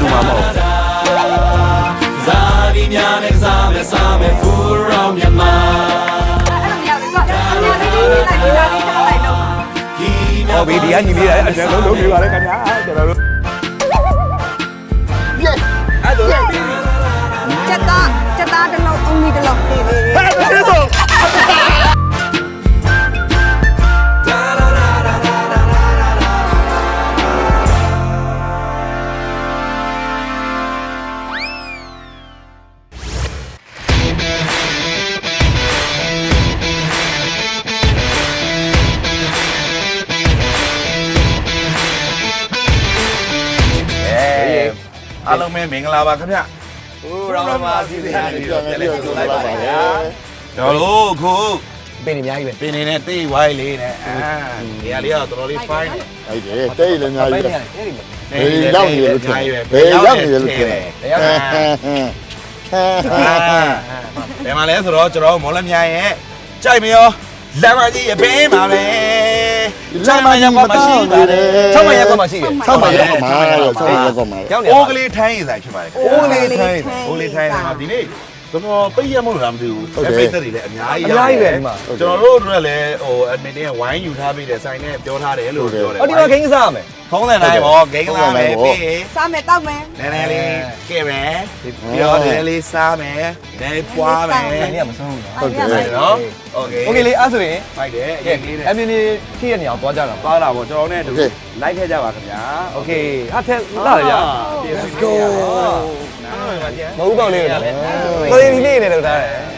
သူတို့ကတူမှာမဟုတ်ဇာတိများနဲ့စားမယ်စားမယ်ဖူရောမြန်မာအဲ့လိုမရဘူးကွာ။ညာလေးလေးလိုက်ပြီးသားလေးထားလိုက်တော့ဒီဟောဘီဒီကညီလေးအဲ့ဒါလုံးလုံးပြပါလေခင်ဗျာကျွန်တော်တို့အဲ့ဒါချက်သားချက်သားတစ်လုံးအုံးကြီးတစ်လုံးပေးပေးဟဲ့ကျေးဇူး လုံးပဲမင်္ဂလာပါခင်ဗျဟိုရောင်းမှာစီစဉ်နေပြီးတော့ပြန်လိုက်လိုက်ပါဗျာတော်လို့ခုပင်နေအများကြီးပဲပင်နေတဲ့တေးဝိုင်းလေးနဲ့အာဒီဟာလေးကတော့တော်တော်လေး fine နေအဲ့ဒီတိတ်လည်းအများကြီးပဲအဲ့ဒီဘေးရောက်နေလို့ထင်ဘေးရောက်နေလို့ထင်ဟမ်ဟမ်ဟမ်ဟမ်ဘယ်မှာလဲဆိုတော့ကျွန်တော်မော်လမြိုင်ရဲ့ကြိုက်မရောလမ်းမကြီးအပင်းပါပဲ လမ်းမကြီးမမရှိသေးတယ်6မိုင်ရက်ကွက်မှာရှိတယ်6မိုင်ရောက်မှာ6မိုင်ရောက်မှာကြောင်းနေအိုးကလေးထိုင်းရဆိုင်ဖြစ်ပါတယ်အိုးလေးထိုင်းအိုးလေးထိုင်းမှာဒီနေ့ကျွန်တော်ပိတ်ရမလို့လားမသိဘူးပိတ်သက်တွေလည်းအများအကြီးများကြီးပဲဒီမှာကျွန်တော်တို့တို့လည်းဟို admin နဲ့ဝိုင်းယူထားပြီးတဲ့ဆိုင်နဲ့ပြောထားတယ်လို့ပြောတယ်အော်ဒီမှာခင်းစားမယ် ဖုန်းတဲ့တိုင်းပေါ့ဂိမ်းလာမယ်ပြီး စားမယ်တောက်မယ် နည်းနည်းလေးကဲမယ်ပြီးတော့နည်းနည်းလေးစားမယ်နည်းနည်းပွားမယ် အဲ့ဒီကမဆုံးဘူးနော် ဟုတ်တယ် နော်โอเค โอเคလေအဲ့ဆိုရင် ဖိုက်တယ်အ ကဲ ရင်လေးနဲ့ အမြင်လေးထိရနေအောင်သွားကြတာပါ ပါလာပေါ့ကျွန်တော်နဲ့တူလိုက်ခဲ့ကြပါခင်ဗျာ โอเคဟာထက်လာရဗျာ let's go မဟုတ်တော့လေးလေပရိသီလေးနေတော့တာ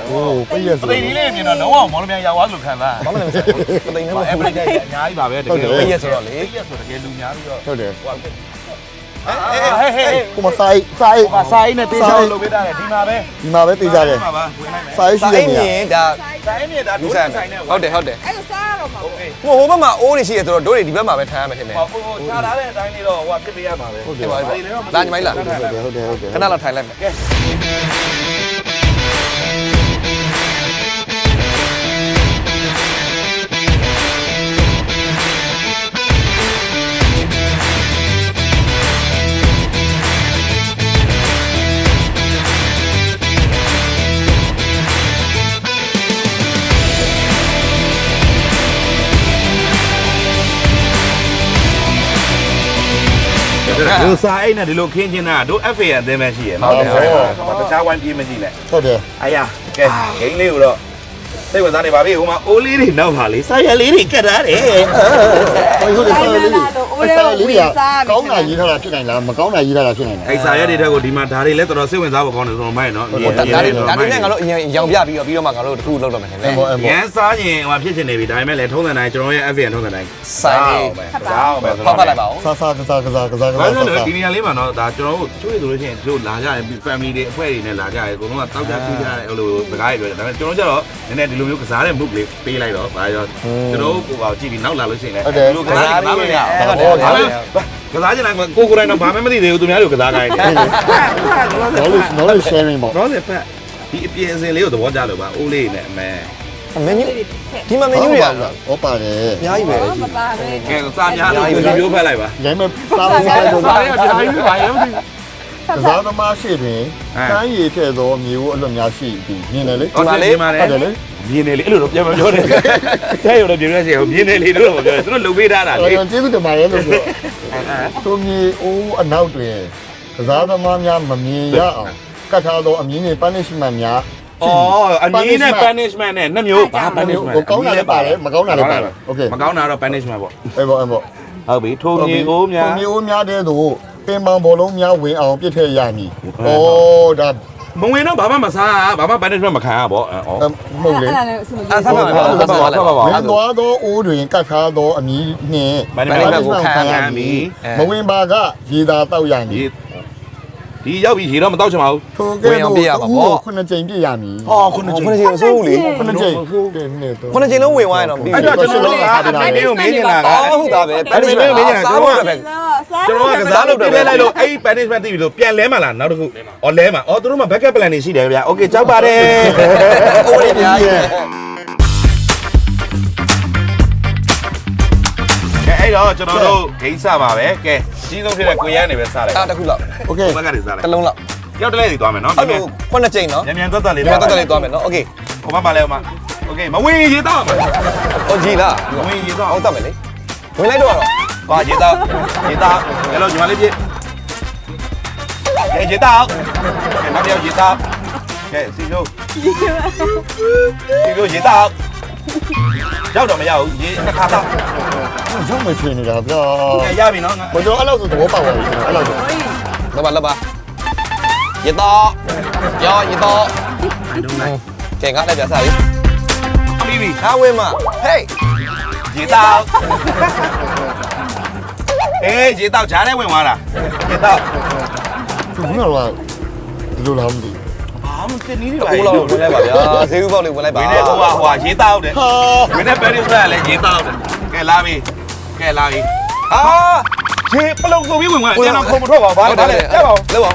ဟိုပြည့်ရ ပ ဆို သိနေလေးမြင်တော့လုံးဝမော်လမြိုင်ရောက်သွားလို့ခံစား ဘာမှလည်းမဆက်ပသိနေမှာ အဲ့ပရိသတ်အများကြီးပါပဲတကယ် ပရိဆိုတော့လေ ပြည့်ဆိုတကယ်လူများပြီး တော့ဟုတ်တယ်ဟိုဟဲ့ဟဲ့ဟဲ့ကိုမဆိုင်ဆိုင်ဟိုပါဆိုင်နဲ့တေးချောင်းလုပ်ပေးတာလေဒီမှာပဲဒီမှာပဲသိကြတယ်ဒီမှာပါဝင်လိုက်မယ်ဆိုင်ရှိစာတဲ့အိမ်နေမြရာင်ဒါဆိုင်နဲ့ဒါလူဒုဆန်ဆိုင်နဲ့ဟုတ်တယ်ဟုတ်တယ်အဲ့လိုစားတော့မှာပေါ့ဟိုဟိုဘက်မှာအိုးနေရှိရဆိုတော့တို့တွေဒီဘက်မှာပဲထိုင်ရမယ်ထင်တယ်ဟိုဟိုခြားထားတဲ့အတိုင်းလေးတော့ဟိုကပြစ်ပေးရမှာပဲဟုတ်တယ်လာညီမလာဟုတ်တယ်ဟုတ်တယ်ဟုတ်တယ်ခဏလောက်ထိုင်လိုက်မယ် ဒိုစာအိတ်နဲ့ဒီလိုခင်းချင်းတာတို့ FA အသင်းပဲရှိရယ်နော်တခြားဝိုင်းပြေးမရှိနဲ့ဟုတ်တယ်အာရကဲဂိမ်းလေးကိုတော့ စိတ်ဝင်စားနေပါပြီဟိုမှာအိုးလေးတွေနောက်ပါလေစာရွက်လေးတွေကတ်ထားတယ်ဟုတ်တယ်ဆိုင်လေးတွေဆိုင်လေးတွေကကောင်းတာရေးထားတာဖြစ်နိုင်လားမကောင်းတာရေးထားတာဖြစ်နိုင်လားအဲ့စာရွက်တွေတက်ကိုဒီမှာဓာတ်တွေလည်းတော်တော်စိတ်ဝင်စားဖို့ကောင်းတယ်ဆိုတော့မိုက်နော်ဟိုဒါဒါတွေဒါတွေနဲ့ငါတို့အရင်ရောင်ပြပြီးတော့ပြီးတော့မှငါတို့တခုလောက်တော့မယ်ထင်တယ်အဲ့ဘောအဲ့ဘောရန်စားရင်ဟိုဖြစ်ချင်နေပြီဒါပေမဲ့လည်းထုံးစံတိုင်းကျွန်တော်ရဲ့ FA ထုံးစံတိုင်းဆိုင်လေးစားအောင်ပဲဖတ်ဖတ်လိုက်ပါဦးဆာဆာကစားကစားကစားကဘာစားလို့လဲဆာဒီနေရာလေးမှာတော့ဒါကျွန်တော်တို့ချွေးဆိုလို့ရှိရင်တို့လာကြရင် family တွေအဖွဲ့တွေနဲ့လာကြရင်အကုန်လုံးကတောက်ကြပြီးကြတယ်ဟိုလိုစကားတွေပြောတယ်ဒါပေမဲ့ကျွန်တော်ကျတော့နည်းနည်းဒီလိုမျိုးကစားတဲ့ book လေးပေးလိုက်တော့ဘာရောကျွန်တော်ကိုပေါ့ကြည့်ပြီးနောက်လာလို့ရှိရင်လည်းဒီလိုကစားလေးမရအောင်ဟုတ်တယ်ကစားချင်တယ်ကိုကိုတိုင်းတော့ဘာမှမသိသေးဘူးသူများတွေကစားခိုင်းတယ် knowledge knowledge sharing ပေါ့တော့လည်းဖက်ဒီအပြင်အစင်လေးကိုသဘောကျလို့ပါအိုးလေးနဲ့အမဲမင်းကြီးဒီမှာမင်းကြီးတွေကဟောပါတယ်အများကြီးပဲမပါပဲကဲစားများလို့ဒီမျိုးဖက်လိုက်ပါရိုင်းမဲ့စားမစားလို့စားရအများကြီးပါရောမသိကစားသမားရှိတွင်ကမ်းရည်ထည့်သောမြေဦးအလွတ်များရှိသည်မြင်တယ်လေဟုတ်တယ်လေမာဟုတ်တယ်လေ မြင်တယ်လေအဲ့လိုတော့ပြန်မပြောနဲ့။တဲ့ရုံနဲ့ပြင်ရစီဟိုမြင်တယ်လေလို့တော့မပြောနဲ့။သူတို့လုံပေးထားတာလေ။ကျွန်တော်ကျေးဇူးတင်ပါတယ်လို့ပြော။သူမြေအိုးအနောက်တွင်ကစားသမားများမမြင်ရအောင်ကတ်ထားသောအမြင်နဲ့ punishment များအော်အမြင်နဲ့ punishment နဲ့နှစ်မျိုးဘာ punishment ကိုကောင်းတာလည်းပါတယ်မကောင်းတာလည်းပါတယ်။ Okay မကောင်းတာတော့ punishment ပေါ့။အဲ့ပေါ့အဲ့ပေါ့။ဟုတ်ပြီထိုမြေအိုးများထိုမြေအိုးများတဲ့သို့ပင်ပန်းဘောလုံးများဝင်အောင်ပြစ်ထည့်ရမည်။အော်ဒါ မဝင်တော့ဘာမှမစားဘာမှ punishment မခံရပေါ့အော်မဟုတ်လေအဲ့ဒါလည်းအဆင်မပြေအာဆက်ပါမယ်ဆက်ပါလိုက်ပါဝင်သွားသောအိုးတွင်ကတ်ထားသောအမည်နှင့် punishment ကိုခံရမည် မဝင်ပါကရေသာတောက်ရမည် ဒီရောက်ပြီရေတော့မတော့ချင်ပါဘူးထိုကဲ့သို့ခုနှစ်ကြိမ်ပြည့်ရမည်ဟောခုနှစ်ခုချိန်နှစ်ချိန်အစိုးလေခုနှစ်ကြိမ်တဲ့နှစ်တော့ခုနှစ်ချိန်လုံးဝင်သွားရင်တော့ပြီးအဲ့တော့ကျွန်တော်တို့ကအမင်းကိုမင်းနေတာကအော်ဟုတ်တာပဲအဲ့ဒီမင်းကိုမင်းနေတာကျွန်တော်ကစားကျွန်တော်ကကစားလို့ပြလိုက်လို့အဲ့ punishment သိပြီလို့ပြန်လဲမလားနောက်တစ်ခုအော်လဲမှာအော်သူတို့မှာ backup plan တွေရှိတယ်ဗျာ okay ကြောက်ပါတယ်အိုးလေးအများကြီးကဲအဲ့တော့ကျွန်တော်တို့ဂိမ်းစပါပဲကဲ ကြီးဆုံးဖြစ်တဲ့ကိုရန်နေပဲစလိုက် အားတစ်ခုလောက် โอเค ဘက်ကနေစလိုက် တစ်လုံးလောက် ရောက်တလဲစီသွားမယ်နော် အဲ့လိုခုနှစ်ကြိမ်နော် မြန်မြန်တက်တက်လေး ဒီမှာတက်တက်လေးသွားမယ်နော်โอเค ဟိုဘက်မှာလဲဟိုမှာโอเคမဝင်ရေတော့ ဟောကြီးလား မဝင်ရေတော့ ဟောတက်မယ်လေဝင်လိုက်တော့တော့ ပါရေတော့ရေတော့အဲ့လိုညီမလေးပြည့်ကဲရေတော့ကဲနောက်တစ်ယောက်ရေတော့ကဲစီစိုးစီစိုးရေတော့ ရောက်တော့မရဘူးရေတစ်ခါတော့ရုပ်မချင်နေတာဗျာကဲရပြီနော်ဘယ်တော့အဲ့လောက်ဆိုသဘောပေါက်ပါပြီအဲ့လောက်ဆိုလောက်ပါလောက်ပါရေတော့ရောရေတော့ don't like ကဲငါလည်းပြစားပြီပြီးပြီငါဝင်မှာဟေးရေတော့အေးရေတော့ဂျားနဲ့ဝင်သွားတာရေတော့သူကတော့ဒီလိုလားမသိဘာ မှတင်နေနေပါအိုးလောက်ဝင်လိုက်ပါဗျာဈေးဥပေါက်လေးဝင်လိုက်ပါဝင်းနဲ့ဟိုဟာဟိုဟာရေတောက်တယ်ဝင်းနဲ့ဘယ်လိုဆိုရလဲရေတောက်တယ်ကဲလာပြီကဲလာပြီအာရေပလုံဆိုပြီးဝင်သွားတယ်ကျွန်တော်ခုံမထွက်ပါဘူးဘာလဲဘာလဲကြပါဦးလောက်ပါ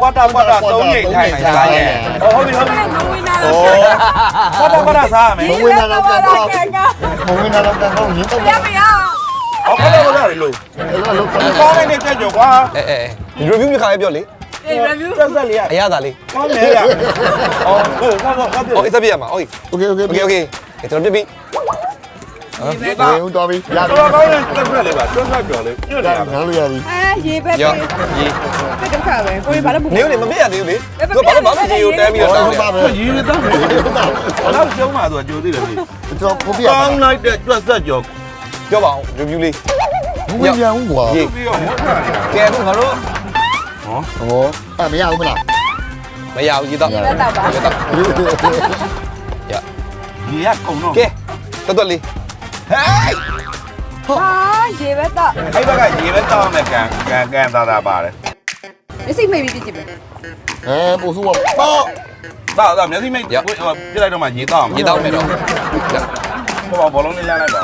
ကွာတာကွာတာသုံးညိတ်ထိုင်စားရဲ့ဟုတ်ပြီဟုတ်ပြီမဝင်လာโอ้တော့ကွာတာကွာတာစားမယ်မဝင်လာတော့ကန်တော့မဝင်လာတော့ကန်တော့ရင်းတော့ရမရဟောကွာတာကွာတာလို့အဲ့လိုလောက်ပါကောင်းနေတဲ့ကြောကွာအဲအဲဒီ review မြခါလေးပြောလေ အေး review တက်ဆက်လေးရ အရသာလေး ကောင်းနေရအော်ဟုတ်ကောင်းကောင်းကောင်း ဟောအစ်စပြရမှာဟုတ် โอเคโอเค โอเคโอเคကျွန်တော်ပြပြီ ရေတောက် ဝင်သွားပြီရပြီ တော်ကောင်းနေတက်ဆက်လေးပါတက်ဆက်ကြော်လေးညွတ်နေရ ငန်းလို့ရပြီ အဲရေပဲ ရောရေ ပဲဒုက္ခပဲကိုယ်ဘာလို့မ နေနေမပြရသေးဘူးလေသူဘာလို့ဘာလို့ရေကိုတဲပြီးတော့တောင်းလဲ ပါပဲ ရေရေတောက်နေဘလောက်ကျုံးမှာဆိုကြိုသေးတယ်လေ ကျွန်တော်ကိုပြရ ကောင်းလိုက်တဲ့တွက်ဆက်ကြော် ပြောပါအောင် review လေး ဝင်ပြန်ဦးကွာ ရေ ပြီးတော့မဟုတ် တာလေကဲအခုငါတို့ဟောအဲ့မရဘူးမလားမရဘူးရေတော့ရေပဲတော့ပါရေတော့ရေရကုန်တော့ကဲတော်တော်လေးဟေးဟာရေပဲတော့အဲ့ဘက်ကရေပဲတောင်းမယ်ကန်ကန်ကန်သားသားပါတယ်မစိမေးပြီးကြည့်ပဲအဲပို့စုတော့ပေါ့တော့တော့မျက်စိမိတ်ပြလိုက်တော့မှရေတောင်းရေတော့မယ်တော့ဟိုဘောလုံးလေးလမ်းလိုက်ပါ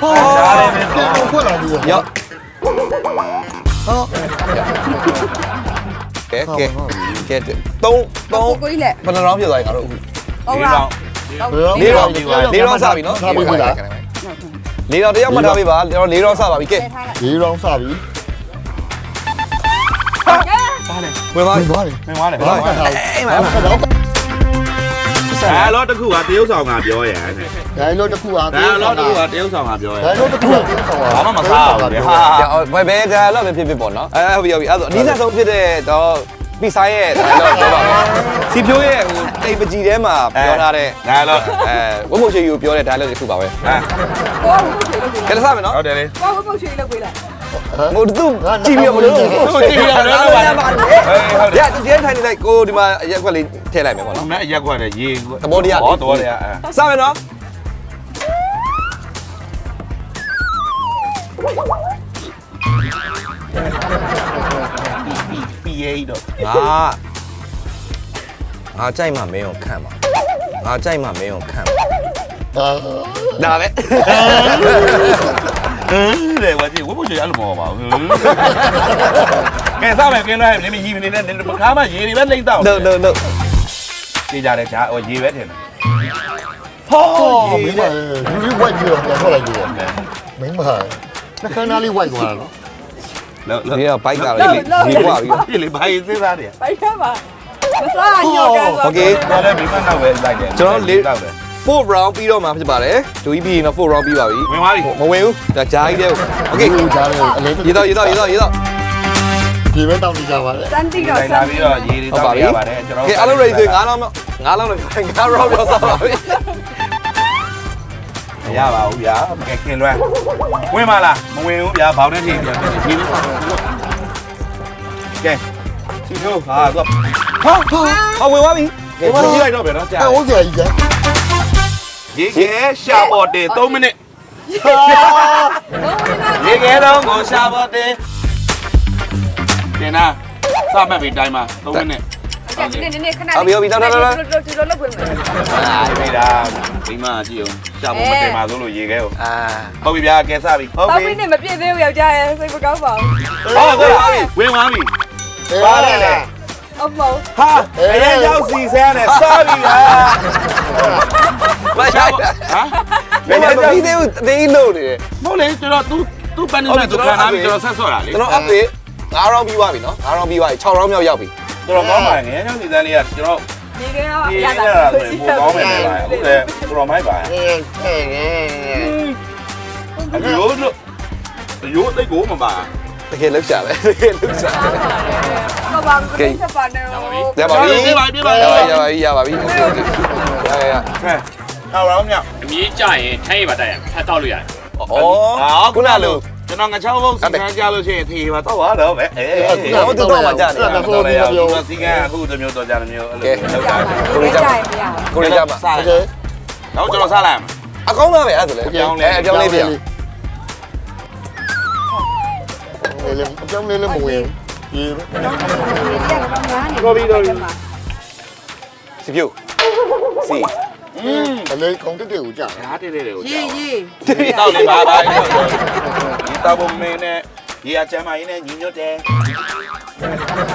ဟာပြန်ခွက်လာပြီရော ဟောကဲကဲကဲ3ကို3ကိုကြီးလက်ဘယ်နှရောင်းဖြစ်သွားပြီငါတို့အခုဟုတ်လားလေးရောလေးရောစပြီနော်စားပြီလားလေးရောတယောက်မှတ်ထားပေးပါကျွန်တော်လေးရောစပါပြီကဲထားလိုက်ဒီရောင်းစားပြီဝင်ပါဝင်သွားတယ်မင်းသွားတယ်ဘာမှမ ထားအေးဘူးမဘာမှမထားဘူးအဲလောတခုကတရုတ်ဆောင်ကပြောရဲဒါလို့တစ်ခုအားဒါလောတခုကတရုတ်ဆောင်ကပြောရဲဒါလို့တစ်ခုအားတင်းဆောင်ဘာမှမစားဘူးလေဟာဘယ်ဘယ်ဒါတော့ပဲဖြစ်ဖြစ်ပေါ့နော်အဲဟုတ်ပြီဟုတ်ပြီအဲ့တော့အနည်းဆုံးဖြစ်တဲ့တော့ပီဆိုင်ရဲ့ဒါတော့ပြောပါမယ်စီဖြိုးရဲ့ဟိုတိတ်ပကြီးထဲမှာပြောထားတဲ့ဒါလောအဲဝုတ်မုတ်ချေယူပြောတဲ့ dialogue တစ်ခုပါပဲဟာကိုဝုတ်ချွေ လုပ်ပေးကဲလက်စမယ်နော်ဟုတ်တယ်လေကိုဝုတ်ချွေလုပ်ပေးလိုက်ဟိုသူကြည့်ပြီးမလို့သူကြည့်ပြီးတော့လည်းပါဟေးဟုတ်တယ်ရဒီတိုင်းထိုင်နေလိုက်ကိုဒီမှာရက်ွက်လေးထည့်လိုက်မယ်ပေါ့နော်မင်းရက်ကွက်တယ်ရေသဘောတရားဟောသဘောတရားအဲစမယ်နော်ပီယေတော့ငါငါကြိုက်မှမင်းကိုခံပါငါကြိုက်မှမင်းကိုခံပါအာ ဒါပဲ တယ်ဝါကြီးဝတ်ဖို့ချေအဲ့လိုမဟုတ်ပါဘူးကဲစားမယ်ကင်းလိုက်နေမကြီးမနေနဲ့ခါမှရေတွေပဲလိမ့်တော့ လို့လို့လို့ ကြေးကြတယ်ဂျာဟိုရေပဲထင်တယ် ဟောမင်းမလူလေးဝိုက်ပြီးတော့ပြန်ထွက်လိုက်ပြီမင်းမနှခမ်းသားလေးဝိုက်သွားတာနော် လောလော ဒီကဘိုက်ကတော့လေဒီကွာပြီ ဒီလေဘာရေးသေးသားတယ် ပိုက်ထားပါမစားညော့ကန် โอเค တော်လည်းမိမနောက်ပဲလိုက်တယ် ကျွန်တော်လေး တော့တယ် 4 round ပြီးတော့မှာဖြစ်ပါတယ်ဒူကြီးပြီးရင်တော့4 round ပြီးပါပြီဝင်ပါပြီမဝင်ဘူးဒါဂျာကြီးတဲ့ Okay ဟိုကြားတယ်အလေးရေတော့ရေတော့ရေတော့ရေတော့ဒီဘက်တောင်းနေကြပါလေစမ်းတိတော့စမ်းပြီးတော့ရေတွေတောင်းပြရပါတယ်ကျွန်တော် Okay အားလုံး ready ဆိုရင်9လောင်း9လောင်းလောက်9 round ပြောစားပါပြီမရပါဘူးဗျာမကဲခင်လွန်းဝင်ပါလားမဝင်ဘူးဗျာဘောင်းနဲ့ထိပ်ပြန်ပြန်ရေလို့ပါကဲချီထိုးဟာကွာဟာဟာဝင်သွားပြီဝင်သွားလိုက်တော့ဗျာနော်ကြာဟုတ်ကဲ့ကြီးကဲ ရေခဲရှာပေါ်တယ်3မိနစ်ဟာရေခဲတော့ကိုရှာပေါ်တယ်တင်နာစမှတ်ပြီးတိုင်းမှာ3မိနစ်ဒီနေ့နေ့ခဏဒီလိုလုပ်ပေးမယ်အာဒီဒါဒီမှာကြည့်အောင်ရှာပေါ်မတင်ပါဆိုလို့ရေခဲကိုအာဟုတ်ပြီဗျာကဲစပြီဟုတ်တော့ပြီပြီးနေမပြည့်သေးဘူးယောက်ျားရဲ့စိတ်မကောင်းပါဘူးဟုတ်ကဲ့ဝင်သွားပြီပါလေလေ ဟုတ်မဟုတ်ဟာအရင်ရောက်စီဆန်းနဲ့စပြီဗျာမဆိုင်ဟမ်ဘယ်မှာပြီးသေးဘူးတေးလို့နေတယ်မဟုတ်လေကျွန်တော် तू तू ပန်နေနဲ့သူခံထားပြီးကျွန်တော်ဆက်ဆော့တာလေကျွန်တော် update 9 round ပြီးသွားပြီနော်9 round ပြီးသွားပြီ6 round မြောက်ရောက်ပြီတော်တော်ကောင်းပါတယ်ငယ်ချောင်းစီတန်းလေးကကျွန်တော်ဒီကရောဒီရရတာတာဆိုရင်ပိုကောင်းမယ်လေပါဟုတ်တယ်တော်တော်မိုက်ပါအဲအဲအဲအရိုးလို့အရိုးသိကိုမပါ တကယ်လောက်ရှာတယ်တကယ်လောက်ရှာတယ် တော့ပါဘူးကိစ္စပါနေရော ရပါပြီ ပြပါပြပါ ရပါရပါရပါပြီโอเคโอเคရရရ ဟဲ့ဟောင်းရောင်းမြောက် အမြင့်ကြရင်ထိုင်းရပါတိုက်ရဖတ်တော့လို့ရတယ် ဩခုနလို ကျွန်တော်ငချောင်းလုံးစီကန်းကြလို့ရှိရင်ထေပါတော့ပါတော့ပဲအေး ဟိုတူတော့မှကြာနေ ဒါဆိုဒီလိုပြော စီကန်းအခုတစ်မျိုးတော့ကြာတစ်မျိုးအဲ့လို ကဲ လောက်တာ ကိုလေးကြပါကိုလေးကြပါ စား โอ လို เค က်တော့ကျွန်တော်စားလိုက် အကောင်းသားပဲအဲ့ဒါဆိုလေအဲအပြောင်းလေးပြ လေလေအကြောင်းလေးလည်းမဝင်ဒီစီပြုတ်စီအလေးကုန်တက်ကိုကြာဓာတ်တဲတဲကိုကြာရေးရေးဒီတော့လေးပါပါဒီတော့ဘုံမင်းနဲ့ဒီအချမ်းမရင်းနဲ့ညီညွတ်တယ်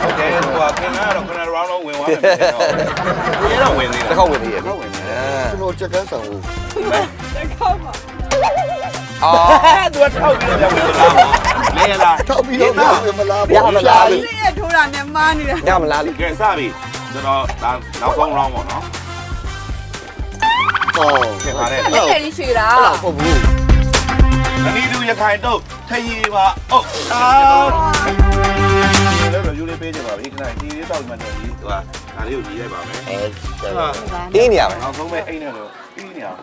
ဟုတ်တယ်ဟိုကခင်ဗျားတော့ခဏ round လုံးဝင်သွားမယ်ကိုရတော့ဝင်သေးတယ်တစ်ခေါက်ဝင်သေးရဲ့တော့ဝင်နေတယ်ကျွန်တော်ချက်ကန်းဆောင်ဦး အာသူကထောက်ပြီးတော့ပြန်ဝင်လာလေလာထောက်ပြီးတော့မလာဘူးလေးရထိုးတာနဲ့မားနေတာရမလားလေကဲစပြီကျွန်တော်ဒါနောက်ဆုံး round ပေါ့နော်ဟောကဲပါလေလက်ထည်ရွှေတာအဲ့ဒါဟုတ်ဘူးအနီးသူရခိုင်တော့ထရီပါအုတ်အာလည်းတော့ယူလေးပေးကြပါပြီခဏဒီလေးတောက်မှတော့ဒီဟိုဟာဒါလေးကိုကြီးလိုက်ပါမယ်အဲဆရာအေးနေရမယ်နောက်ဆုံးပဲအိတ်နဲ့တော့ပြီးနေအောင်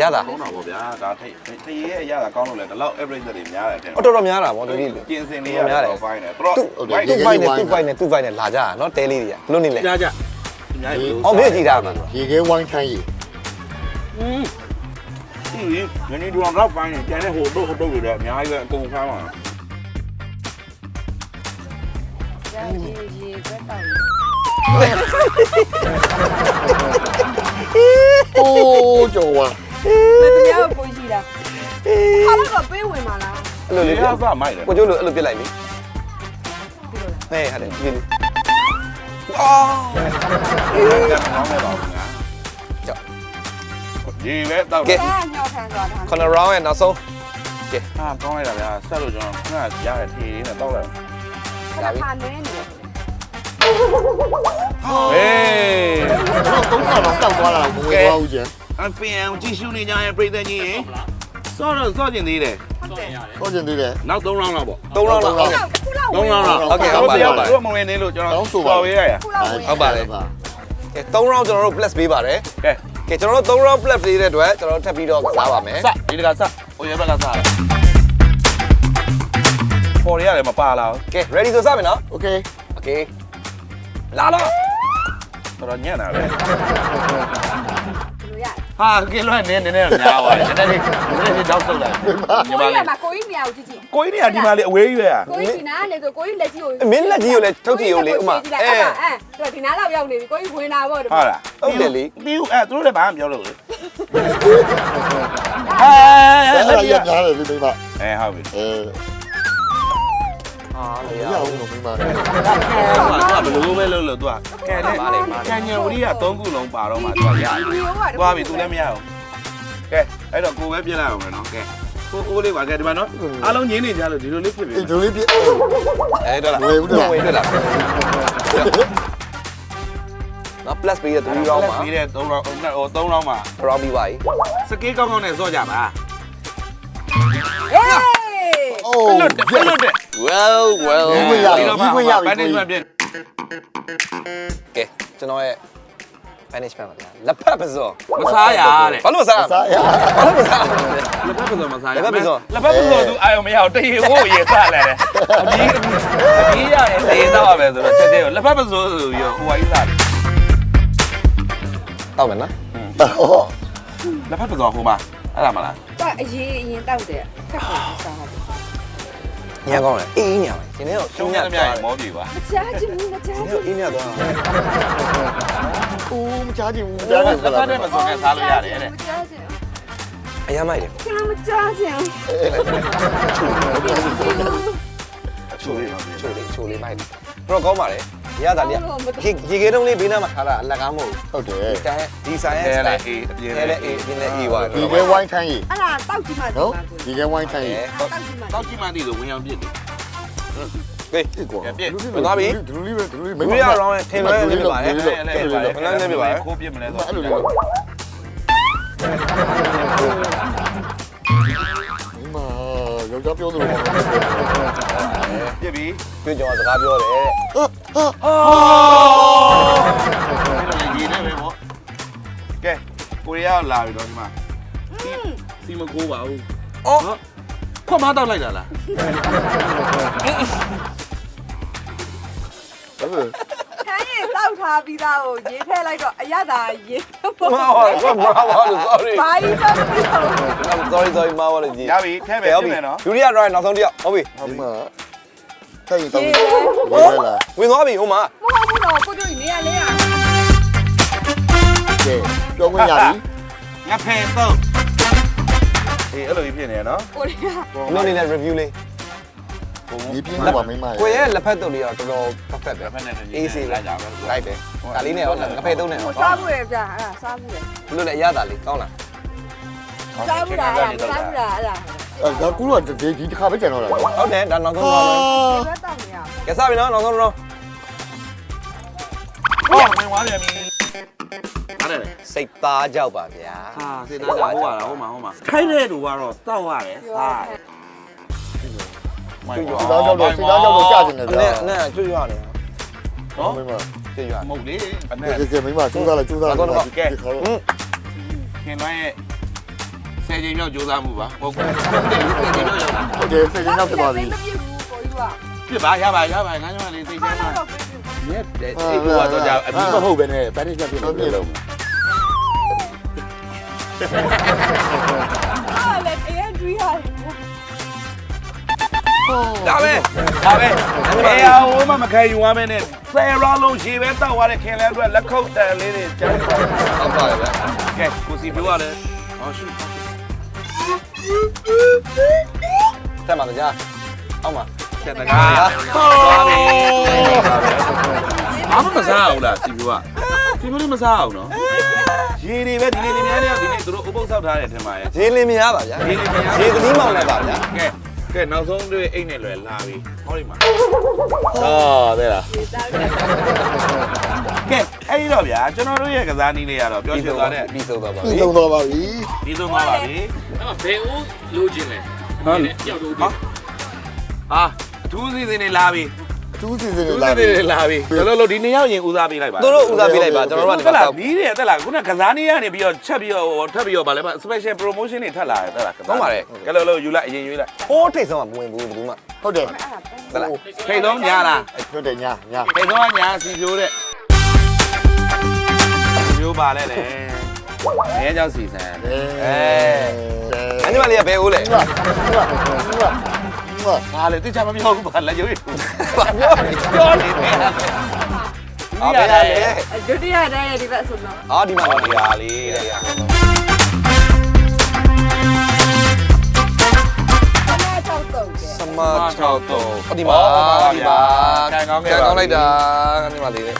ရတာသုံးတာပေါ့ဗျာဒါထထရီရဲ့အရသာကောင်းလို့လဲဒီလောက် average တွေများတယ်တဲ့အတော်တော်များတာဗောဒီနေ့ပြင်စင်လေးရတော့ fine တယ်တော့သူသူ fight နဲ့သူ fight နဲ့သူ fight နဲ့လာကြတာနော်တဲလေးတွေကဘလို့နေလဲကြားကြအများကြီးအောင်မေ့ကြည့်တာမှာရေခဲဝိုင်းခိုင်းရေဒီရင်းနေတော့တော့ fine တယ်ကျန်တဲ့ဟိုတော့ဟိုတော့တွေတော့အများကြီးပဲအကုန်ခါမှာရေးရေးပဲတော က်အိုးကျော်ဝါမတမယာကိုရှိတာခါတော့ပေးဝင်ပါလားအဲ့လိုလေလေးရစမိုက်တယ်ကိုကျိုးလိုအဲ့လိုပြစ်လိုက်လေဟဲ့ဟာတယ်ပြစ်လေအာကဲကောင်းနေပါဘူးငါကြောက်ဒီပဲတောက်ကဲတယ်အာညောက်ခံသွားတာခဏ round ရဲ့နောက်ဆုံးဟာကောင်းလိုက်တာဗျာဆက်လို့ကျွန်တော်ခဏရတဲ့ထေးလေးနဲ့တောက်လိုက်ခဏခါနေနေ ဟေး တော့သုံးခါတော့တောက်သွားတာမဝင်သွားဘူးကျန် အပင်အောင်ကြည့်ရှုနေကြရဲ့ပြည်သက်ကြီးရေစောတော့စောကျင်သေးတယ် ဟုတ်တယ် ဟောကျင်သေးတယ် နောက်3 round လောက်ပေါ့ 3 round လောက် ခုလောက်ခုလောက် 3 round လောက် ဟုတ်ကဲ့ဟုတ်ပါဟုတ်ပါ တို့မဝင်နေလို့ကျွန်တော်ပေါ်ပေးရရ ခုလောက်ဝင် ဟုတ်ပါလေကဲ3 round ကျွန်တော်တို့ plus ပေးပါတယ် ကဲ ကဲကျွန်တော်တို့3 round plus ပေးတဲ့အတွက်ကျွန်တော်တို့ထပ်ပြီးတော့ကစားပါမယ် စဒီတကစဟိုရဲဘက်ကစားပေါ်ရတယ်မပါလာဘူး ကဲ ready ဆိုစမယ်နော် โอเค okay လာတော့တော်တော်ညံ့တာပဲလို့ရဟာကင်းလွှဲနေနေနေများပါနည်းနည်းလေးနည်းနည်းလေးတောက်ဆုပ်လိုက်ညီမကိုကြီးလေးကမကိုကြီးမြောက်ကြည့်ကြည့်ကိုကြီးနေဒီမှာလေးအဝေးကြီးပဲอ่ะကိုကြီးဒီနားကနေဆိုကိုကြီးလက်ကြီးကိုမင်းလက်ကြီးကိုလည်းထုတ်ကြည့်ဦးလေဥမာအဲအဲအဲဒီနားလောက်ရောက်နေပြီကိုကြီးဝင်တာပေါ့ဒီဟုတ်လားဟုတ်တယ်လေပြီးအဲသူတို့လည်းဘာမှမပြောလို့လေအဲ့ဒါရများတယ်ဒီမိမအဲဟုတ်ပြီအဲ ဟာလေရရအောင်လို့မိမကဲသူကဘလို့ပဲလို့လို့သူကကဲနဲ့ကံညံဝရီက3ခုလုံးပါတော့မှသူကရဒီရောကသွားပြီသူလည်းမရဘူးကဲအဲ့တော့ကိုပဲပြစ်လိုက်အောင်မယ်နော်ကဲကိုအိုးလေးပါကဲဒီမှာနော်အားလုံးငင်းနေကြလို့ဒီလိုလေးဖြစ်ပြီဒီလိုလေးပြအဲတော့လားဝယ်ဦးတော့ဝယ်တွေ့လားနော် plus ပေးတဲ့3 round မှာပြီးတဲ့3 round ဟို3 round မှာ round ပြီးပါပြီစကေးကောင်းကောင်းနဲ့စော့ကြပါဟေးအိုးလွတ်တယ်လွတ်တယ် well well ဒီဝင်ရပြီဒီဝင်ရပြီဘန်နစ်ပြကဲကျွန်တော်ရဲ့ management ပါဗျာလက်ဖက်ပစောမစားရတဲ့ဘာလို့မစားစားရဘာလို့မစားလက်ဖက်ပစုံမစားရလက်ဖက်ပစုံလက်ဖက်ပစုံသူအာယုံမရအောင်တရေဖို့ရေစားလာတယ်အကြီးအကြီးရရင်တရေတော့ပါပဲဆိုတော့ချက်ချင်းလက်ဖက်ပစုံဆိုပြီးဟိုဝိုင်းစားတယ်တောက်မယ်နော်ဟောလက်ဖက်ပစုံဟိုမှာအဲ့ဒါမလားတော့အရေးအရင်တောက်တယ်ခက်တယ်စားတယ် ညံကောင်းတယ်အေးညံပါဒီနေ့တော့ကျုံးညံရသွားမြတယ်ရင်မောပြီပါမချာချင်ဘူးမချာဒီချင်နေ့အေးညံသွားဦးမချားချင်ဘူးလက်ကြားဖတယ်က်နဲ့ပစုံနဲ့စားလို့ရတယ်တဲ့မချာချင်အရမ်းမိုက်တယ်ကျမမချာချင်ချိုလေးချိုလေးချိုလေးမိုက်တယ်တော့ကောင်းပါလေ ရတာလေးရေရေခဲတုံးလေးဘေးနားမှာထားတာအလကားမဟုတ်ဟုတ်တယ်ဘူးတန်ဒီဆိုင်ရဲ့အဲစတိုလေင်အေးအပြင်းအဲလေလေအေးအင်းနဲ့အေးပါဒီကဲဝိုင်းထိုင်းကြီးအဲ့ဒါတောက်ကြည့်မှနော်ဒီကဲဝိုင်းထိုင်းကြီးတောက်ကြည့်မှတောက်ကြည့်မှသိလို့ဝင်အောင်ပြစ်တယ်ကဲအေးကွာပြည့်ဒီလိုလေးပဲဒီလိုလေးမင်းရအောင်ထင်လွဲနေပါလေဒီလိုလေးကဲပါလေခဏနေပြပါခိုးပြစ်မလဲဆိုအဲ့လိုလေးမိမ ယောက်ျားပြောသလိုပါပြစ်ပြီကျွကြောင်စကားပြောတယ်အဲ့တော့ရေနဲ့ပဲပေါ့ကဲကိုရီးယားလာပြီတော့ဒီမှာစီမကိုးပါဘူးအော်ခွတ်မတောက်လိုက်တာလား ဟုတ် တယ်ခိုင်းရင်တောက်ထားပြီးသားကိုရေးထည့်လိုက်တော့အရသာရေးမဟုတ်ဘူးမဟုတ်ဘူး sorry ဘာကြီးတော့မသိတော့ I'm sorry sorry မဟုတ်ဘူးကြီးရပြီထဲပဲဟုတ်ပြပြီစ်မယ်နော်ဒုတိယ drive နောက်ဆုံးတစ်ယောက်ဟုတ်ပြီဒီမှာထိုင်းရင်တောင်းရေးရတယ်ရလာဝင်သွားပြီဟိုမှာမဟုတ်ဘူးတော့ကိုတို့နေရလေးရကဲပြောခွင့်ရပြီငါဖယ်တော့အေးအဲ့လိုကြီးဖြစ်နေနော်ကိုရီးယားအလုပ်နေနဲ့ review လေး ဒီပြင်းတော့မိမရကိုရဲ့လက်ဖက်တုပ်လေးတော့တော်တော် perfect ပဲလက်ဖက်နဲ့အေးစီလိုက်ကြပဲလိုက်တယ်ဒါလေးနဲ့ရောငဖယ်သုံးနဲ့ရောကိုစားဘူးလေဗျာအဲ့ဒါစားဘူးလေဘလို့လဲအရသာလေးကောင်းလားစားဘူးလားအဲ့ဒါစားဘူးလားအဲ့ဒါအဲဒါကူတော့ဒီဒီတစ်ခါပဲကြံတော့တာနော်ဟုတ်တယ်ဒါနောက်ဆုံးတော့ဒီဘက်တောက်နေရကစားပြီနော်နောက်ဆုံးတော့ဟောမင်းဝါပြန်ပြီအဲ့ဒါလေစိတ်သားကြောက်ပါဗျာဟာစေသားကြဟိုပါလားဟိုမှာဟိုမှာခိုင်းတဲ့လူကတော့တောက်ရတယ်ဟာစိ တ်သားကြောက်တော့စိတ်သားကြောက်တော့ကြာနေတယ်အဗျာနဲ့အနဲ့ကျွတ်ရွနေနော်မိမကျွတ်ရွမဟုတ်လေအနဲ့ကဲကဲမိမစူးစားလိုက်စူးစားလိုက်ဒီခါတော့ဟင်းခင်လွှမ်းရဲ့ဆယ်ချိန်မြောက်ကြိုးစားမှုပါဟုတ်ကဲ့ဆယ်ချိန်မြောက်ရောက်တာဟုတ်တယ်စိတ်ကြောက်ဖြစ်သွားပြီမပြည့်ဘူးကိုကြီးကပြစ်ပါရပါရပါငါညမလေးသိချဟာင်တာတော့ပြည့်ပြီရဲ့အဲ့ဒီကတော့ကြာအပြီးမဟုတ်ပဲနဲ့ပန်နစ်ချက်ပြစ်လို့လုံးဟာလေအေးဒွီဟာ ဒါပဲဒါပဲအေးအဝမမခဲယူရမယ်နဲ့ဆယ်ရောင်းလုံးရေပဲတောက်ရတဲ့ခင်လဲအတွက်လက်ခုပ်တန်လေးတွေကျန်ဟုတ်ပါတယ်ဗျာကဲကိုစီပြောရတယ်ဟောရှိတက်ပါကြအောက်မှာချက်တကားသွားပြီအားမမစားအောင်လားစီပြောကစီပြောလေးမစားအောင်နော်ရေတွေပဲဒီနေ့ဒီများလေးဒီနေ့သူတို့အပုပ်ဆောက်ထားတယ်ထင်ပါရဲ့ရေလင်းမရပါဗျာရေတွေများရေသမီးမောင်လည်းပါဗျာကဲ ကဲနောက်ဆုံးတွေအိတ်နဲ့လွယ်လာပြီဟောဒီမှာဟာတဲ့လားကဲအဲ့ဒီတော့ဗျာကျွန်တော်တို့ရဲ့ကစားနည်းလေးရတော့ပြောချင်သွားတဲ့ပြီးဆုံးသွားပါပြီးပြီဆုံးသွားပါပြီဒီဆုံးသွားပါပြီအဲ့မှာဘယ်ဦးလိုချင်လဲဟုတ်တယောက်တော့ဟာဟာအထူးစီစဉ်နေလာပြီ အထူးစီစဉ်အထူးလာစီစဉ်နေလာပြီကျွန်တော်တို့ဒီနေ့ရောက်ရင်ဦးစားပေးလိုက်ပါတို့တို့ဦးစားပေးလိုက်ပါကျွန်တော်တို့ကတက်ဒီလာမှာမီးတွေတက်လာခုနကစားနည်းရနေပြီးတော့ချက်ပြီးတော့ထပ်ပြီးတော့ဗာလဲမ special promotion တွေထပ်လာတယ်တက်လာကဲလို့လို့ယူလိုက်အရင်ယူလိုက်ဟိုးထိတ်ဆုံးကမဝင်ဘူးဘူးမှဟုတ်တယ်တက်လာထိတ်ဆုံးညာလားဟုတ်တယ်ညာညာထိတ်ဆုံးညာစီပြိုးတဲ့ပြိုးပါလဲလေအဲကြောင့်စီစံအဲအညီမလေးကဘယ်ဦးလဲ ဒီမှာဒီမှာဒီမှာဒီမှာဟာလေတိကျမပြောဘူးပါလက်ရုပ်ရဘာပြောလဲပြောနေတယ်အော်ဘယ်လဲဒုတိယတန်းရဲ့ဒီဘက်ဆိုတော့အော်ဒီမှာဟောပါဒီဗျာဟာလေးတဲ့ဆန်းတော့တော့တယ်စမ6တော့အော်ဒီမှာဒီမှာကန်ကောင်းလိုက်တာဒီမှာလေးလေ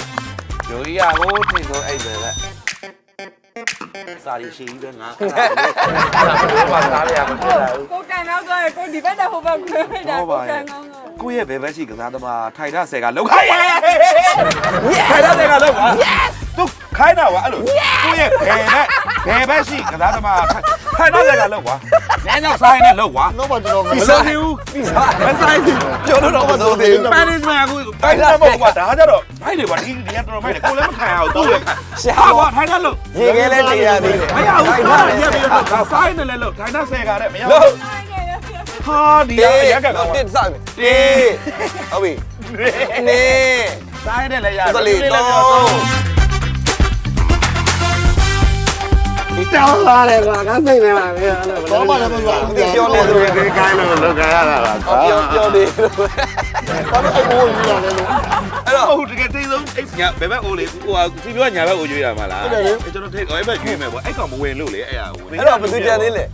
ယိုကြီးကဟိုထိတ်ဆုံးအဲ့ပဲလက် စာရီရှိကြီးပဲငါအဲ့ဒါဘာစားရမဖြစ်လာဘူးကိုကန်တော့တော့ကိုဒီဘက်တော့ဟိုဘက်ခွဲတာကိုကန်ကောင်းတော့ကိုယ့်ရဲ့ဘယ်ဘက်ရှိကစားသမားထိုင်တာဆယ်ကလောက်ခိုင်းထိုင်တာဆယ်ကလောက်ပါသူခိုင်းတာကွာအဲ့လိုကိုယ့်ရဲ့ဘယ်ဘက် ဘယ်ဘက်ရှိကစားသမားထိုင်တာဆယ်ကလောက်ကွာညညဆိုင်နဲ့လောက်ကွာတော့မကျွန်တော်မမလို့စားဘူးပြီးစားမဆိုင်ဘူးပြောလို့တော့မစိုးသေးဘူးပန်နစ်မကူထိုင်တာမဟုတ်ကွာဒါကြတော့ဖိုက်လေကွာဒီဒီကတော်ဖိုက်လေကိုလည်းမခံရအောင်သူ့လည်းခံရှာဟာကွာကွာထိုင်တာလို့ရေခဲလဲတေးရသေးတယ်မရဘူးစားရပြပြီးတော့ဆိုင်နဲ့လည်းလို့ထိုင်တာဆယ်ကလည်းမရလို့ဘူးဟာဒီရရကကောတစ်စားတေးဟုတ်ပြီနေဆိုင်နဲ့လည်းရသလေးတော့ တောင်းလာတယ်ကွာကစိတ်နေပါပဲတော့မှလည်းမပြောဘူးပြောနေသူဒီကိုင်းလို့လောက်ကြရတာလားပြောပြောနေလို့တော့အဲ့ဘိုးကြီးရတယ်လို့အဲ့တော့ဟုတ်တကယ်တိတ်ဆုံးအိတ်ညာဘယ်ဘက်အိုးလေဟိုဟာစီပြောညာဘက်အိုးရွေးရမှာလားအဲ့ကျွန်တော်ထိတ်အဲ့ဘက်ရွေးမယ်ပေါ့အဲ့ကောင်မဝင်လို့လေအဲ့ဟာဝင်အဲ့တော့ဘယ်သူကြံသေးလဲ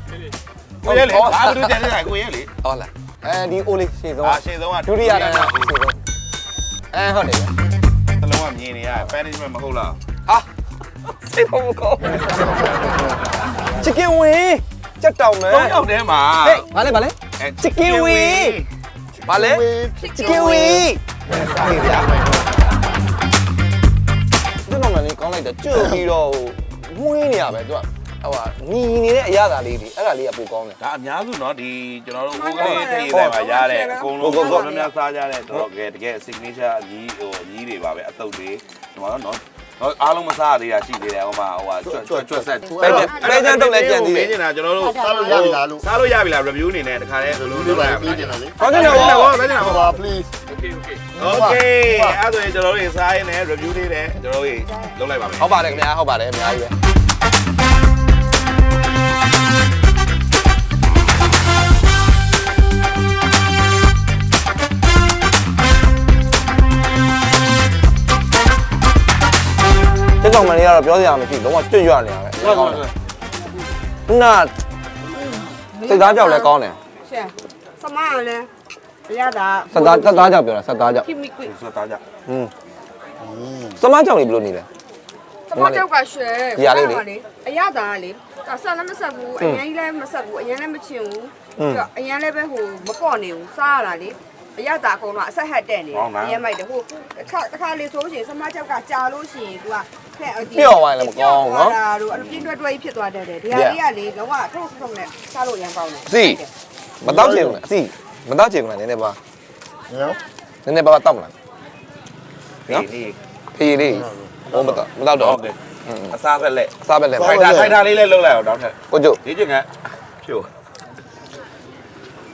ကိုရဲလေဘာလို့ကြံနေတာကိုရဲလေဟုတ်လားအဲဒီအိုလေးရှေ့ဆုံးအာရှေ့ဆုံးကဒုတိယတန်းရှေ့ဆုံးအဲဟုတ်တယ်မြင်နေရ punishment မဟုတ်လားဟာ စိတ်ပေါ်မကောချစ်ကင်ဝင်းကြက်တောင်မယ် သုံးယောက်ထဲမှာ ဟေးဘာလဲဘာလဲ Chicken wing ဘာလဲချစ်ကင်ဝင်းဟေးဗျာကျွန်တော်လည်းကောင်းလိုက်တယ်ကြွပြီးတော့မွေးနေရပဲသူကဟိုဟာညီနေတဲ့အရာသာလေးတွေအဲ့ဒါလေးကပိုကောင်းတယ် ဒါအများစုเนาะဒီကျွန်တော်တို့ဦးကလေးတည်တယ်မှာရတဲ့အကုန်လုံးကိုများများစားကြတဲ့တော့တကယ်တကယ် signature အကြီးဟိုအကြီးတွေပါပဲအတုပ်တွေဒီမှာเนาะတော့ အားလုံးမစားရသေးတာရှိသေးတယ်ဟိုမှာဟိုဟာကျွတ်ကျွတ်ကျွတ်ဆက်ပဲကြပဲကြတော့လည်းကြံသေးတယ်မင်းနေတာကျွန်တော်တို့စားလို့ရပြီလားလို့စားလို့ရပြီလား review အနေနဲ့တခါတည်းဘယ်လိုဒီလုပ်ပါရမပြေးလဲတင်တယ်လေဟောကြတယ်ဗောဟောပဲနေတာဟောဟောပါ please Okay okay Okay အဲ့ဒါဆိုရင်ကျွန်တော်တို့စားရင်းနဲ့ review လေးနဲ့ကျွန်တော်တို့လုပ်လိုက်ပါမယ် ဟုတ်ပါတယ်ခင်ဗျာဟုတ်ပါတယ်အများကြီးပဲ တက်ကောင်မလေးကတော့ပြောစရာမရှိဘူးလုံးဝကျွတ်ရွနေရပဲဟုတ်ဟုတ်ဟုတ်နာစိတ်သားကြောက်လဲကောင်းတယ် ရှင်စမရလဲအရသာ စက်သားစက်သားကြောက်ပြောတာစက်သားကြောက် ခိမီကွိ ဆိုသားကြ อืมစမကြောက်နေဘယ်လိုနေလဲ စမကြောက်ကရွှဲ ဒီဟာလေးလေ အရသာကလေအဆက်လည်းမဆက်ဘူးအရင်ကြီးလည်းမဆက်ဘူးအရင်လည်းမချင်ဘူး อืม ပြီးတော့အရင်လည်းပဲဟိုမပေါ့နေဘူးစားရတာလေအရသာအကုန်လုံးအဆက်ဟက်တဲ့နေတယ်အရင်မိုက်တယ်ဟိုတစ်ခါတစ်ခါလေးဆိုရှင်စမကြောက်ကကြာလို့ရှိရင် तू က ဖက်အဒီတို့အဲ့လိုပြင်းတွဲတွဲကြီးဖြစ်သွားတတ်တယ်ဒီဟာလေးကလေလုံးဝထုတ်ထုတ်နဲ့စားလို့ရန်ကောင်းတယ်စီမတောက်ချင်ဘူးလားအစီမတောက်ချင်ဘူးလားနည်းနည်းပါနော်နည်းနည်းပါပါတောက်မလားနော်ဒီဖေးလေးဟိုမတောက်မတောက်တော့ဟုတ်တယ်အစားဖက်လက်အစားပဲလဲဖိုက်တာဖိုက်တာလေးလည်းလုပ်လိုက်အောင်တော့ထက်ကိုကျုပ်ဒီကျင်ကဖြို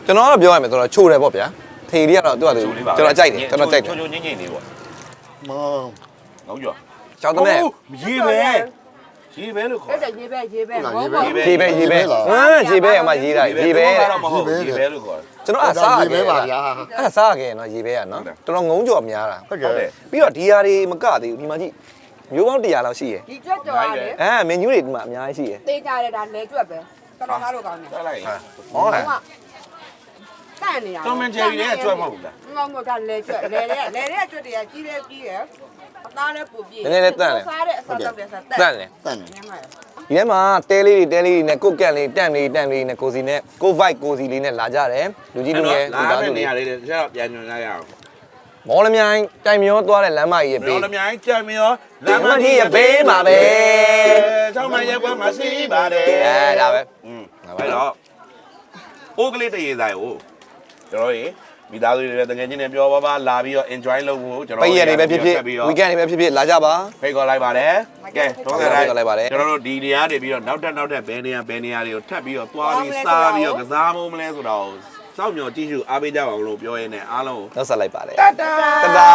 ကျွန်တော်ကတော့ပြောရမယ်ဆိုတော့ချိုတယ်ပေါ့ဗျာဖေးလေးကတော့သူကသူကျွန်တော်ကြိုက်တယ်ကျွန်တော်ကြိုက်တယ်ချိုချိုညင်ညင်လေးပေါ့မောင်ဟုတ်ကြော ချောင်းသမက်ရေပဲရေပဲလို့ခေါ်အဲ့ဒါရေးပဲရေးပဲဟုတ်လားဘောရေးပဲဘောရေပဲရေပဲဟမ်ရေပဲအမရေးတာရေပဲတော့မဟုတ်ရေပဲလို့ခေါ်တယ်ကျွန်တော်အစားရေးပဲပါဗျာအဲ့စားခဲ့နော်ရေပဲကနော်တော်တော်ငုံကြော်များတာဟုတ်ဟုတ်တကဲ့ယ်ပြီးတော့ဒီဟာတွေမကသေးဘူးဒီမှာကြည့်မျိုးပေါင်း100လောက်ရှိရယ်ဒီကြွက်ကြော်ရတယ်အဲမင်းကြီးတွေဒီမှာအများကြီးရှိရယ်တေးကြရတာလဲကြွက်ပဲတော်တော်သားလို့ကောင်းတယ်ဆက်လိုက်ဟောလားတန့်နေတာတော်မန်ဂျယ်ရီတွေကကြွက်မဟုတ်ဘူးလားငေါငေါကလဲကြွက်လဲလဲလဲလဲကြွက်တွေကကြီးတယ်ကြီးတယ် အသားလည်းပူပြည့်စားတဲ့အစားတော့တယ်စားတန့်လေတန်တယ် ညမှာဒီထဲမှာတဲလေးတွေတဲလေးတွေနဲ့ကိုကန့်လေးတန့်လေးတန့်လေးနဲ့ကိုစီနဲ့ကို vibe ကိုစီလေးနဲ့လာကြတယ်လူကြီးလူငယ်လူလာသားတဲ့စုနေလေးရာလေးတွေဆက်တော့ပြန်ညွှန်လိုက်ရအောင်မော်လမြိုင်တိုင်မျောသွားတဲ့လမ်းမကြီးရဲ့ဘဘေးယ်လိုများကြံမရောလမ်းမလမ်းမကြီးကြီးရဲ့ဘေးမှာပဲချောင်းမရက်ကွက်မှာရှိပါတယ်အဲဒါပဲ อืมအဲ့တော့အိုးကလေးတရေဆိုင်ကိုကျွန်တော်ရေ မိသားစုတွေလည်းတကယ်ချင်းနဲ့ပြောပါပါလာပြီးတော့ enjoy လုပ်ဖို့ကျွန်တော်ပိတ်ရက်တွေပဲဖြစ်ဖြစ် weekend တွေပဲဖြစ်ဖြစ်လာကြပါဖိတ်ခေါ်လိုက်ပါတယ်ကဲတော့ကြဖိတ်ခေါ်လိုက်ပါတယ်ကျွန်တော်တို့ဒီနေရာတွေပြီးတော့နောက်တက်နောက်တက်ဘယ်နေရာဘယ်နေရာတွေကိုထပ်ပြီးတော့သွားပြီးစားပြီးတော့ကစားမိုးမလဲဆိုတော့စောင့်မျှော်ကြည့်ရှုအားပေးကြပါအောင်လို့ပြောရင်းနဲ့အားလုံးကိုနောက်ဆက်လိုက်ပါတယ်တတာတဒါ